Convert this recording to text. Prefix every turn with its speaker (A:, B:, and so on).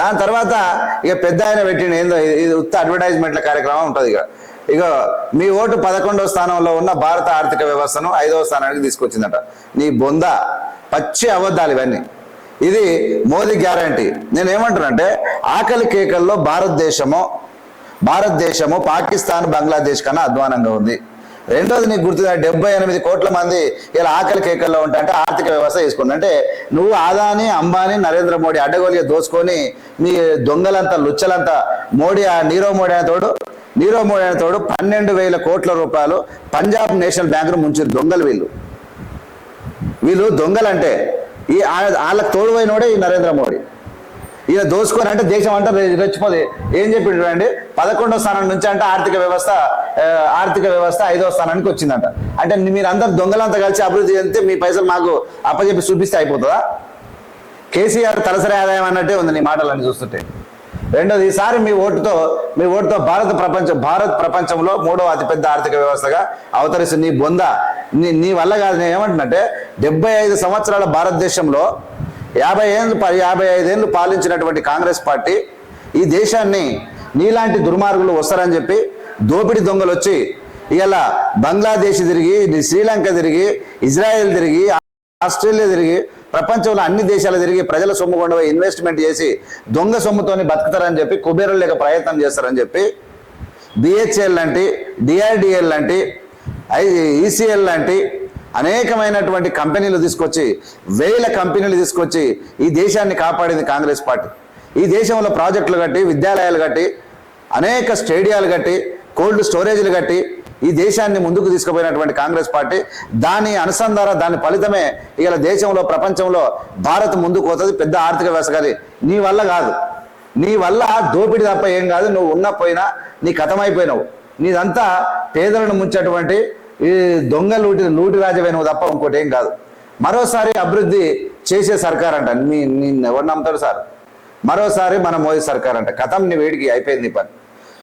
A: దాని తర్వాత ఇక పెద్ద ఆయన పెట్టిన ఏందో ఇది- ఉత్త అడ్వర్టైజ్మెంట్ల కార్యక్రమం ఉంటుంది ఇక. ఇక మీ ఓటు పదకొండవ స్థానంలో ఉన్న భారత ఆర్థిక వ్యవస్థను ఐదవ స్థానానికి తీసుకొచ్చిందట. నీ బొంద పచ్చి అబద్ధాలు ఇవన్నీ. ఇది మోదీ గ్యారంటీ. నేను ఏమంటానంటే ఆకలి కేకల్లో భారతదేశము భారతదేశము పాకిస్తాన్ బంగ్లాదేశ్ కన్నా అధ్వానంగా ఉంది. రెండోది నీకు గుర్తుందా డెబ్బై ఎనిమిది కోట్ల మంది ఇలా ఆకలి కేకల్లో ఉంటా అంటే ఆర్థిక వ్యవస్థ వేసుకుంది అంటే నువ్వు ఆదాని అంబానీ నరేంద్ర మోడీ అడ్డగోలిగా దోచుకొని మీ దొంగలంతా లుచ్చలంతా మోడీ ఆ నీరవ్ మోడీ అనే తోడు నీరవ్ మోడీ అనే తోడు పన్నెండు వేల కోట్ల రూపాయలు పంజాబ్ నేషనల్ బ్యాంకును ముంచారు దొంగలు వీళ్ళు. వీళ్ళు దొంగలంటే ఈ వాళ్ళకి తోడువైనోడే ఈ నరేంద్ర మోడీ. ఈయన దోసుకొని అంటే దేశం అంటే రెచ్చిపోదు. ఏం చెప్పిండు అండి పదకొండో స్థానం నుంచి అంటే ఆర్థిక వ్యవస్థ ఆర్థిక వ్యవస్థ ఐదో స్థానానికి వచ్చిందంట. అంటే మీరు అందరు దొంగలంతా కలిసి అభివృద్ధి చెందితే మీ పైసలు మాకు అప్పచెప్పి చూపిస్తే అయిపోతుందా? కేసీఆర్ తలసరి ఆదాయం అన్నట్టే ఉంది నీ మాటలన్నీ చూస్తుంటే. రెండోది ఈసారి మీ ఓటుతో మీ ఓటుతో భారత ప్రపంచం భారత్ ప్రపంచంలో మూడవ అతిపెద్ద ఆర్థిక వ్యవస్థగా అవతరిస్తుంది నీ బొంద. నీ నీ వల్ల కాదు నేను ఏమంటున్నట్టే డెబ్బై ఐదు సంవత్సరాల భారతదేశంలో యాభై ఏళ్ళు ప- యాభై ఐదేళ్ళు పాలించినటువంటి కాంగ్రెస్ పార్టీ ఈ దేశాన్ని నీలాంటి దుర్మార్గులు వస్తారని చెప్పి దోపిడి దొంగలు వచ్చి ఇలా బంగ్లాదేశ్ తిరిగి శ్రీలంక తిరిగి ఇజ్రాయెల్ తిరిగి ఆస్ట్రేలియా తిరిగి ప్రపంచంలో అన్ని దేశాలు తిరిగి ప్రజల సొమ్ము కొండపోయి ఇన్వెస్ట్మెంట్ చేసి దొంగ సొమ్ముతోని బతుకుతారని చెప్పి కుబేరులు లేక ప్రయత్నం చేస్తారని చెప్పి బిహెచ్ఎల్ లాంటి డిఆర్డిఎల్ లాంటి ఐ ఈసీఎల్ లాంటి అనేకమైనటువంటి కంపెనీలు తీసుకొచ్చి వేల కంపెనీలు తీసుకొచ్చి ఈ దేశాన్ని కాపాడింది కాంగ్రెస్ పార్టీ. ఈ దేశంలో ప్రాజెక్టులు కట్టి విద్యాలయాలు కట్టి అనేక స్టేడియాలు కట్టి కోల్డ్ స్టోరేజ్లు కట్టి ఈ దేశాన్ని ముందుకు తీసుకుపోయినటువంటి కాంగ్రెస్ పార్టీ. దాని అనుసంధాన దాని ఫలితమే ఇలా దేశంలో ప్రపంచంలో భారత్ ముందుకు పోతుంది పెద్ద ఆర్థిక వ్యవస్థ కాదు. నీ వల్ల కాదు. నీ వల్ల దోపిడి తప్ప ఏం కాదు. నువ్వు ఉన్న పోయినా నీ కథమైపోయినావు. నీదంతా పేదలను ముంచేటువంటి ఈ దొంగ లూటి లూటి రాజవైనవు తప్ప ఇంకోటి ఏం కాదు. మరోసారి అభివృద్ధి చేసే సర్కార్ అంట నీ నిన్ను ఎవరు నమ్ముతాడు సార్? మరోసారి మన మోదీ సర్కార్ అంట కథం నీ వేడికి అయిపోయింది పని.